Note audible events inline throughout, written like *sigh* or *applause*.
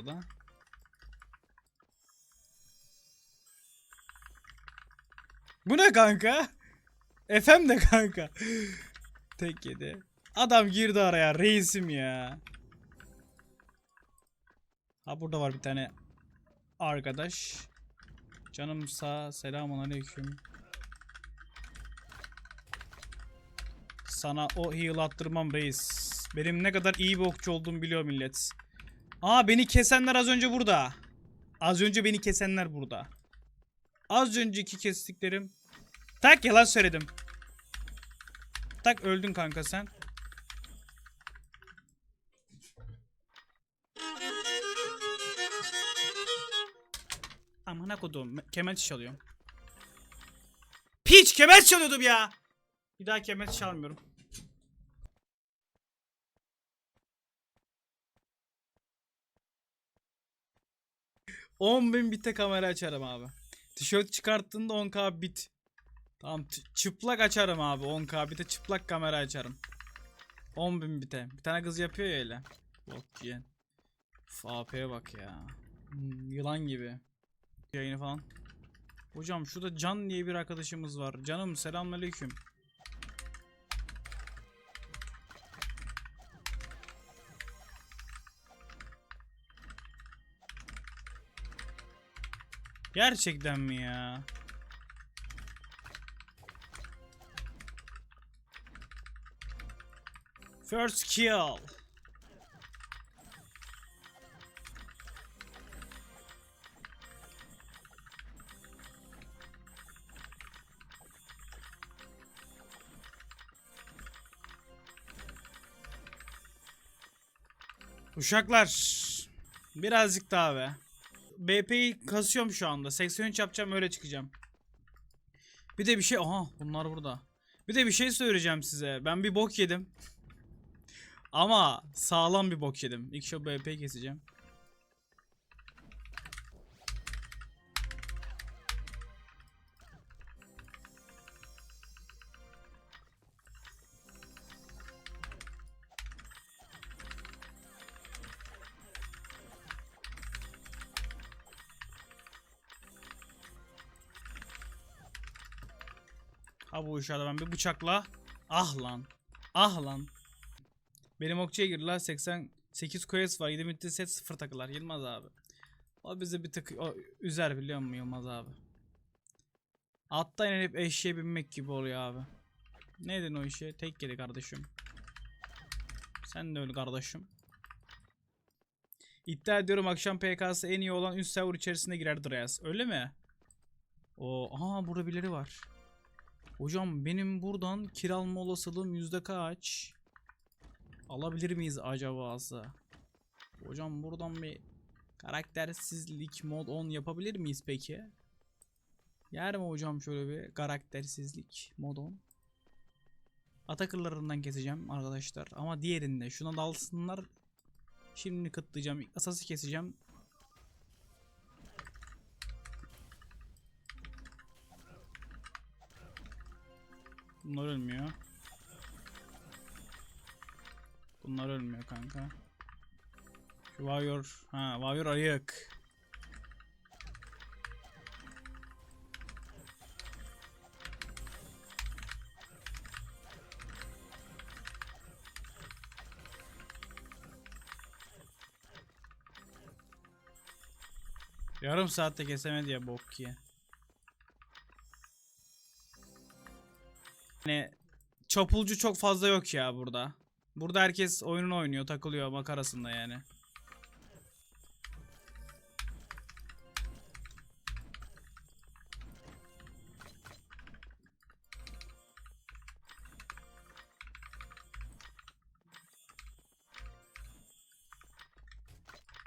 burada. Bu ne kanka? FM de kanka. Tek yedi. Adam girdi araya reisim ya. Ha burada var bir tane arkadaş. Canım sağ selamun aleyküm. Sana o heal attırmam reis. Benim ne kadar iyi bir okçu olduğumu biliyor millet. Aa beni kesenler az önce burada. Az önce beni kesenler burada. Az önceki kestiklerim. Tak yalan söyledim. Tak öldün kanka sen. Amına kodum. Kemenç çalıyorum. Piç kemenç çalıyordum ya. Bir daha kemenç çalmıyorum. Bin bite kamera açarım abi. Tişört çıkarttığında 10k bit. Tamam çıplak açarım abi 10k bite çıplak kamera açarım. 10.000 bite. Bir tane kız yapıyor ya öyle. Bok yiyen. AP'ye bak ya. Hmm, yılan gibi. Yayını falan. Hocam şurada Can diye bir arkadaşımız var. Canım selamünaleyküm. Gerçekten mi ya? First kill. Uşaklar birazcık daha be. BP'yi kasıyorum şu anda. 83 yapacağım öyle çıkacağım. Bir de bir şey aha bunlar burada. Bir de bir şey söyleyeceğim size. Ben bir bok yedim. Ama sağlam bir bok yedim. İlk şu BP keseceğim. Ha bu uşağı da ben bir bıçakla. Ah lan. Ah lan. Benim okçuya girdiler 88 quest var 7 minute set 0 takılar Yılmaz abi. O bizi bir tık o, üzer biliyor musun Yılmaz abi. Attan inip eşeğe binmek gibi oluyor abi. Neydi o işe? Tek yedi kardeşim. Sen de öyle kardeşim. İddia ediyorum akşam PK'sı en iyi olan üst server içerisinde girer Dreas. Öyle mi? O, aha burada birileri var. Hocam benim buradan kiralma olasılığım yüzde kaç? Alabilir miyiz acaba? Hocam buradan bir karaktersizlik mod 10 yapabilir miyiz peki? Yer mi hocam şöyle bir karaktersizlik mod 10? Atakırlarından keseceğim arkadaşlar. Ama diğerinde şuna dalsınlar. Şimdi kıtlayacağım. Asası keseceğim. Bunlar ölmüyor. Bunlar ölmüyor kanka. Şu Warrior. Ha Warrior ayık. Yarım saatte kesemedi ya bok ya. Hani çapulcu çok fazla yok ya burada. Burada herkes oyununu oynuyor, takılıyor makarasında yani.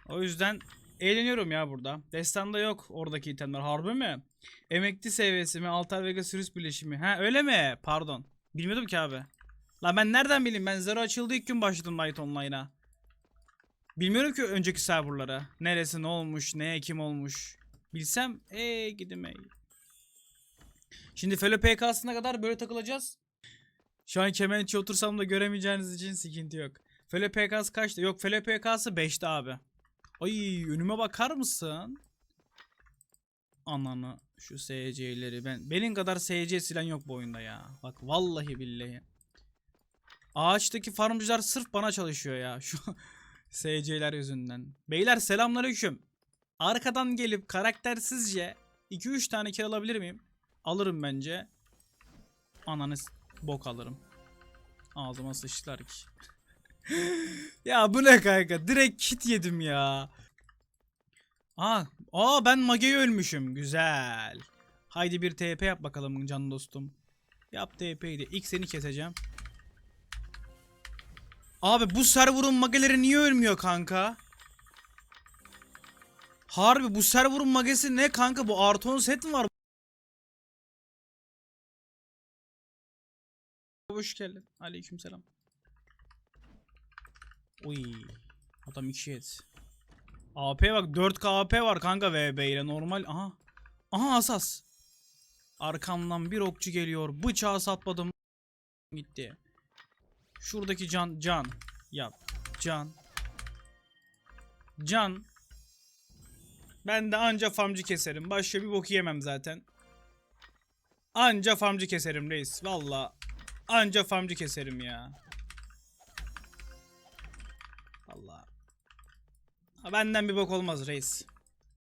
O yüzden eğleniyorum ya burada. Destanda yok oradaki itemler. Harbi mi? Emekli seviyesi mi? Altar Vega Sirius birleşimi. Ha öyle mi? Pardon. Bilmiyordum ki abi. La ben nereden bileyim? Ben Zero açıldı ilk gün başladım Light Online'a. Bilmiyorum ki önceki serverlara. Neresi ne olmuş, neye kim olmuş. Bilsem ee gidim ey. Şimdi Felo PK'sına kadar böyle takılacağız. Şu an kemençe otursam da göremeyeceğiniz için sıkıntı yok. Felo PK'sı kaçtı? Yok Felo PK'sı 5'te abi. Ay önüme bakar mısın? Ananı şu SC'leri ben benim kadar SC silen yok bu oyunda ya. Bak vallahi billahi. Ağaçtaki farmcılar sırf bana çalışıyor ya şu *laughs* SC'ler yüzünden. Beyler selamünaleyküm. Arkadan gelip karaktersizce 2-3 tane kill alabilir miyim? Alırım bence. Ananı bok alırım. Ağzıma sıçtılar ki. *laughs* ya bu ne kanka? Direkt kit yedim ya. Aa, aa ben Mage'yi ölmüşüm. Güzel. Haydi bir TP yap bakalım can dostum. Yap TP'yi de. İlk seni keseceğim. Abi bu server'ın mageleri niye ölmüyor kanka? Harbi bu server'ın magesi ne kanka? Bu artı 10 set mi var? Hoş geldin. Aleykümselam. Uy. Adam 2 et. AP bak 4K AP var kanka VB ile normal. Aha. Aha asas. Arkamdan bir okçu geliyor. Bıçağı satmadım. Gitti. Şuradaki can can yap. Can. Can. Ben de anca famcı keserim. Başka bir bok yemem zaten. Anca famcı keserim reis. Valla. Anca famcı keserim ya. Allah. Benden bir bok olmaz reis.